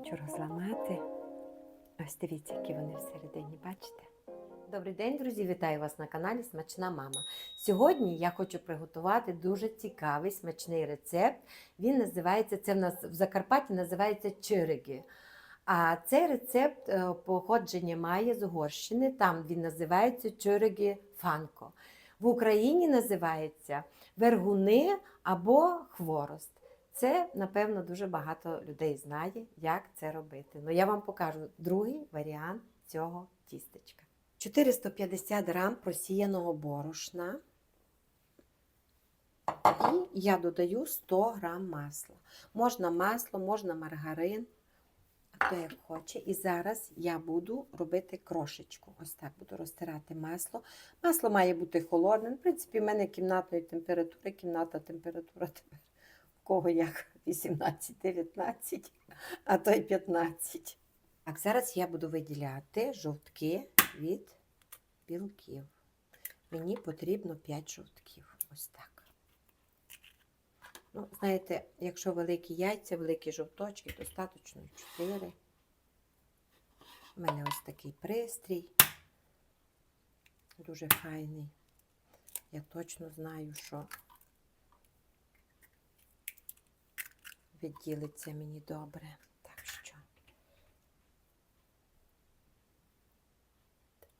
хочу розламати. Ось дивіться, які вони всередині, бачите? Добрий день, друзі! Вітаю вас на каналі Смачна Мама. Сьогодні я хочу приготувати дуже цікавий смачний рецепт. Він називається, це в нас в Закарпатті називається чириги. А цей рецепт е, походження має з Угорщини. Там він називається чириги фанко. В Україні називається вергуни або хворост. Це, напевно, дуже багато людей знає, як це робити. Ну, я вам покажу другий варіант цього тістечка. 450 грам просіяного борошна. І я додаю 100 грам масла. Можна масло, можна маргарин, хто як хоче. І зараз я буду робити крошечку. Ось так буду розтирати масло. Масло має бути холодним. В принципі, в мене кімнатної температури, кімнатна температура тепер кого як 18-19, а то й 15. Так, зараз я буду виділяти жовтки від білків. Мені потрібно 5 жовтків. Ось так. Ну, знаєте, якщо великі яйця, великі жовточки, достатньо 4. У мене ось такий пристрій. Дуже файний. Я точно знаю, що відділиться мені добре. Так що.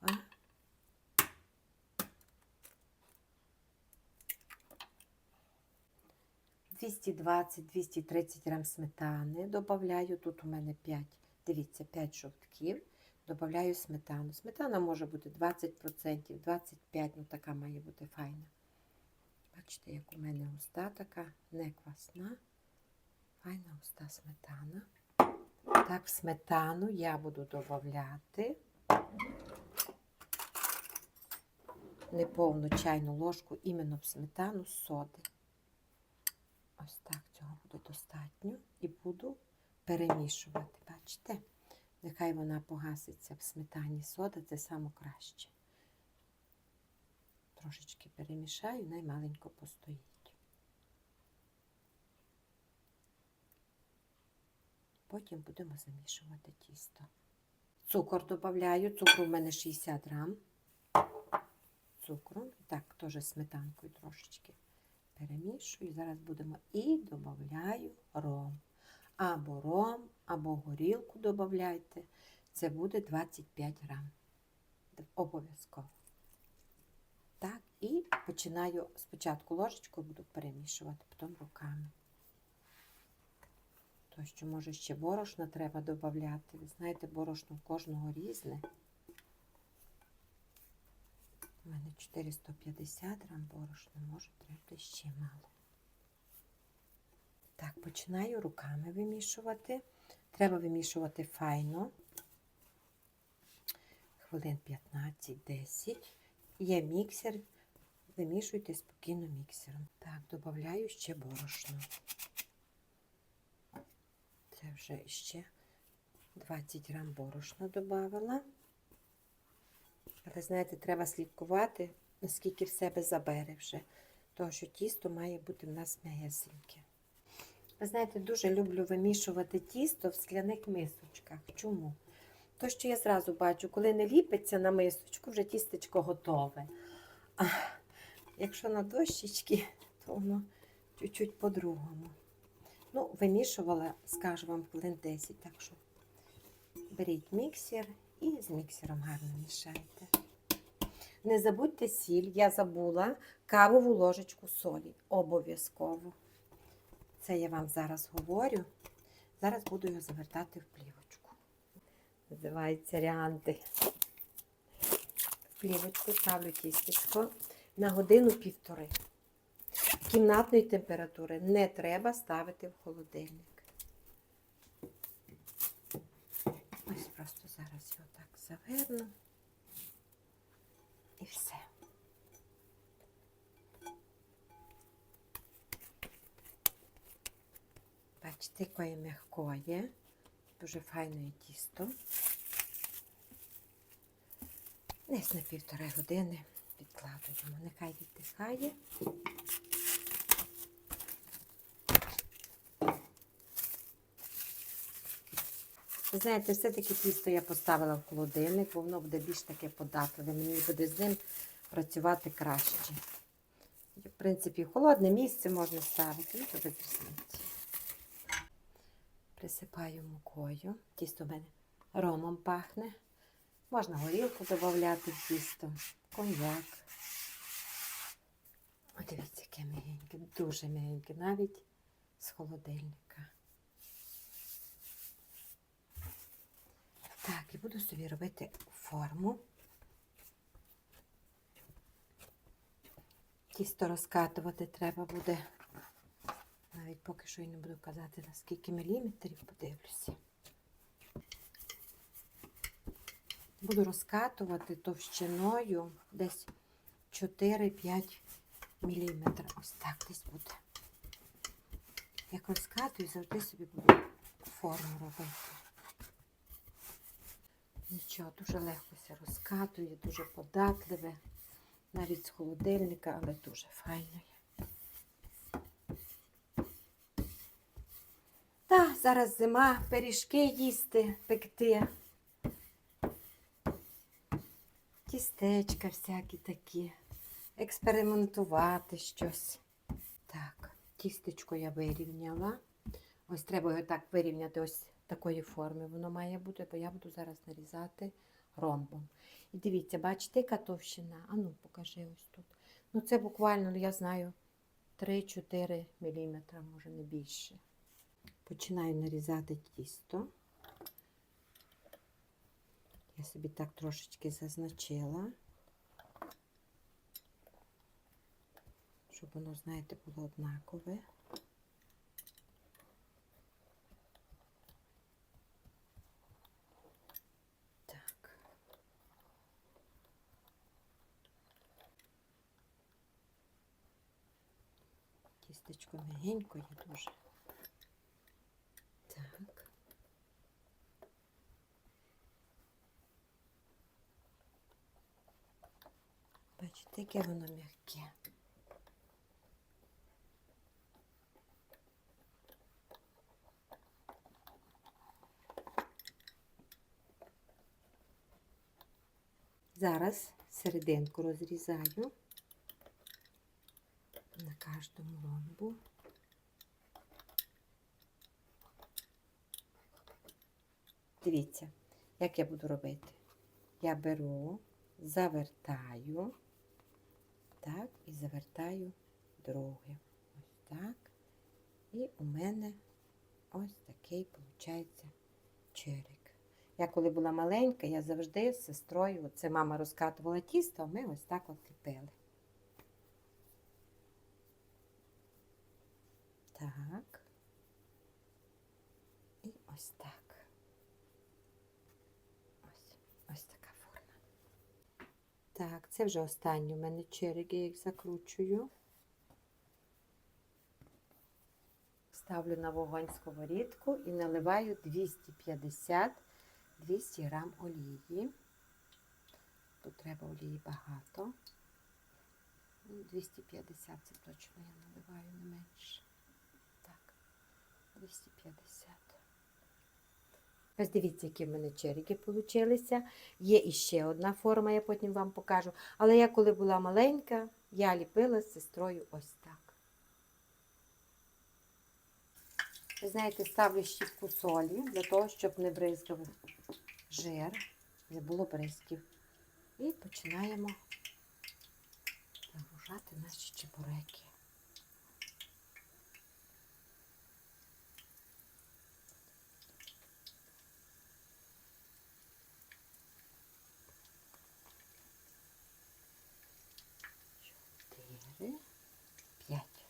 Два. Двісті 220-230 грам сметани додаю. Тут у мене 5, дивіться, 5 жовтків. Додаю сметану. Сметана може бути 20%, 25%, ну така має бути файна. Бачите, як у мене густа така, не квасна. Файна густа сметана. Так, в сметану я буду додати неповну чайну ложку іменно в сметану соди. Ось так цього буде достатньо. І буду перемішувати. Бачите? Нехай вона погаситься в сметані сода, це саме краще. Трошечки перемішаю, наймаленько постоїть. Потім будемо замішувати тісто. Цукор додаю. Цукру в мене 60 грам. Цукру. Так, теж сметанкою трошечки перемішую. Зараз будемо і додаю ром. Або ром, або горілку додавайте. Це буде 25 грам. Обов'язково. Так, і починаю спочатку ложечкою буду перемішувати, потім руками. То, що, може, ще борошна треба додати. Ви знаєте, борошно в кожного різне. У мене 450 грам борошна, може, треба ще мало. Так, починаю руками вимішувати. Треба вимішувати файно. Хвилин 15-10. Є міксер. Вимішуйте спокійно міксером. Так, додаю ще борошно. Це вже ще 20 грам борошна додавала. Але, знаєте, треба слідкувати, наскільки в себе забере вже. Тому що тісто має бути в нас м'ясеньке. Ви знаєте, дуже люблю вимішувати тісто в скляних мисочках. Чому? То, що я зразу бачу, коли не ліпиться на мисочку, вже тістечко готове. А якщо на дощечки, то воно чуть-чуть по-другому. Ну, вимішувала, скажу вам, хвилин 10, так що беріть міксер і з міксером гарно мішайте. Не забудьте сіль, я забула кавову ложечку солі. Обов'язково. Це я вам зараз говорю. Зараз буду його завертати в плівочку. Називається ріанти. В плівочку ставлю тістечко на годину-півтори. Кімнатної температури не треба ставити в холодильник. Ось просто зараз його так заверну. І все. Бачите, яке м'якоє, дуже файне тісто. Десь на півтори години відкладуємо. Нехай віддихає. Знаєте, все-таки тісто я поставила в холодильник, бо воно буде більш таке податливе. Мені буде з ним працювати краще. В принципі, холодне місце можна ставити, то без різниці. Присипаю мукою. Тісто в мене ромом пахне. Можна горілку додати в тісто, коньяк. О, дивіться, яке мягеньке, дуже мягеньке, навіть з холодильника. Так, і буду собі робити форму. Тісто розкатувати треба буде. Навіть поки що і не буду казати, на скільки міліметрів, подивлюся. Буду розкатувати товщиною десь 4-5 міліметра. Ось так десь буде. Як розкатую, завжди собі буду форму робити. Нічого, дуже легко все розкатує, дуже податливе. Навіть з холодильника, але дуже файно є. Так, зараз зима, пиріжки їсти, пекти. Тістечка всякі такі. Експериментувати щось. Так, тістечко я вирівняла. Ось треба його так вирівняти, ось такої форми воно має бути, бо я буду зараз нарізати ромбом. І дивіться, бачите, яка товщина? А ну, покажи ось тут. Ну, це буквально, ну, я знаю, 3-4 мм, може не більше. Починаю нарізати тісто. Я собі так трошечки зазначила, щоб воно, знаєте, було однакове. Так. Тістечко мягенько є дуже. Так. Бачите, яке воно м'яке. Зараз серединку розрізаю на кожному ромбу. Дивіться, як я буду робити. Я беру, завертаю, так, і завертаю друге. Ось так. І у мене ось такий, виходить, черик. Я коли була маленька, я завжди з сестрою, це мама розкатувала тісто, а ми ось так от ліпили. Так. І ось так. Ось, ось така форма. Так, це вже останні у мене череги, я їх закручую. Ставлю на вогонь сковорідку і наливаю 250 200 грам олії. Тут треба олії багато. Ну, 250 це точно я наливаю не менше. Так, 250. Ось дивіться, які в мене черги получилися. Є іще одна форма, я потім вам покажу. Але я, коли була маленька, я ліпила з сестрою ось так. Ви знаєте, ставлю щіпку солі для того, щоб не бризгав жир, не було бризків. І починаємо загружати наші чебуреки. Чотири, п'ять.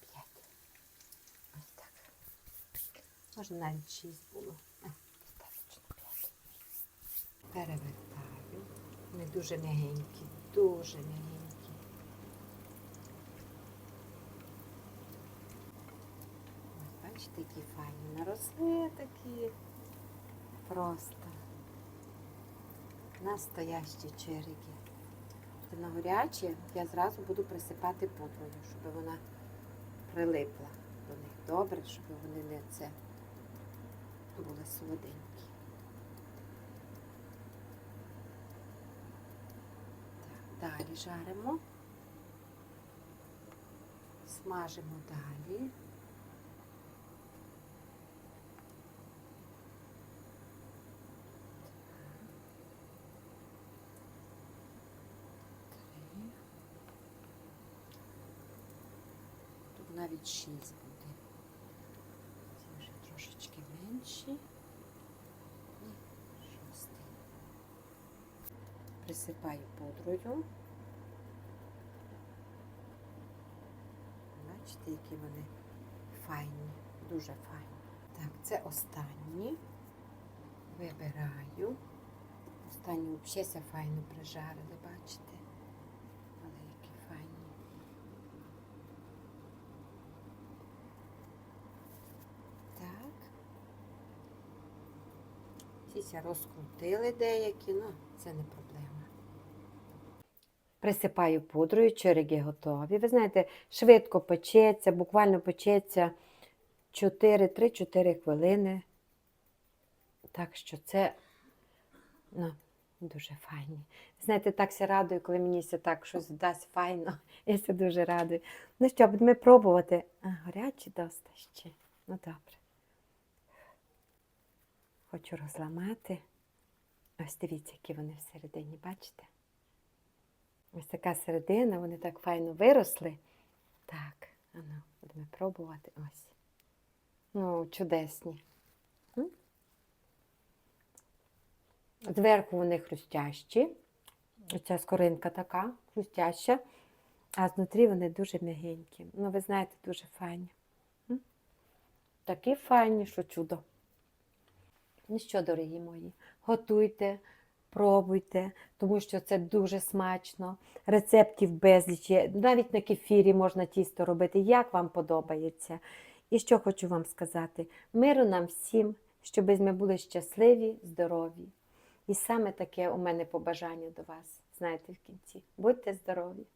П'ять. Ось так. Можна навіть шість було. А, достатньо п'ять. Перевертаю. Вони дуже м'ягенькі, дуже м'ягенькі. Бачите, які файні наросли такі. Просто настоящі череги. На гарячі я зразу буду присипати пудрою, щоб вона прилипла до них. добре, щоб вони не це були солоденькі. Так, далі жаримо. Смажимо далі. Три. Тут навіть шість буде. Ці вже трошечки менші. І шостий. Присипаю пудрою. Бачите, які вони файні, дуже файні. Так, це останні. Вибираю. Останні взагалі файно прижарили, бачите? Але які файні. Так. Сіся розкрутили деякі, ну це не проблема. Присипаю пудрою, череги готові. Ви знаєте, швидко печеться, буквально печеться 4-3-4 хвилини. Так що це ну, дуже файні. Знаєте, так ся радую, коли мені так щось дасть файно. Я ся дуже радую. Ну що, будемо пробувати. А, гарячі доста ще. Ну добре. Хочу розламати. Ось дивіться, які вони всередині, бачите? Ось така середина, вони так файно виросли. Так, ану, будемо пробувати ось. Ну, чудесні. Зверху вони хрустящі. Оця скоринка така хрустяща, а знутрі вони дуже м'ягенькі. Ну, ви знаєте, дуже файні. Такі файні, що чудо. Ну що, дорогі мої, готуйте, пробуйте, тому що це дуже смачно. Рецептів безліч. є. Навіть на кефірі можна тісто робити, як вам подобається. І що хочу вам сказати: миру нам всім, щоб ми були щасливі, здорові. І саме таке у мене побажання до вас, знаєте, в кінці. Будьте здорові!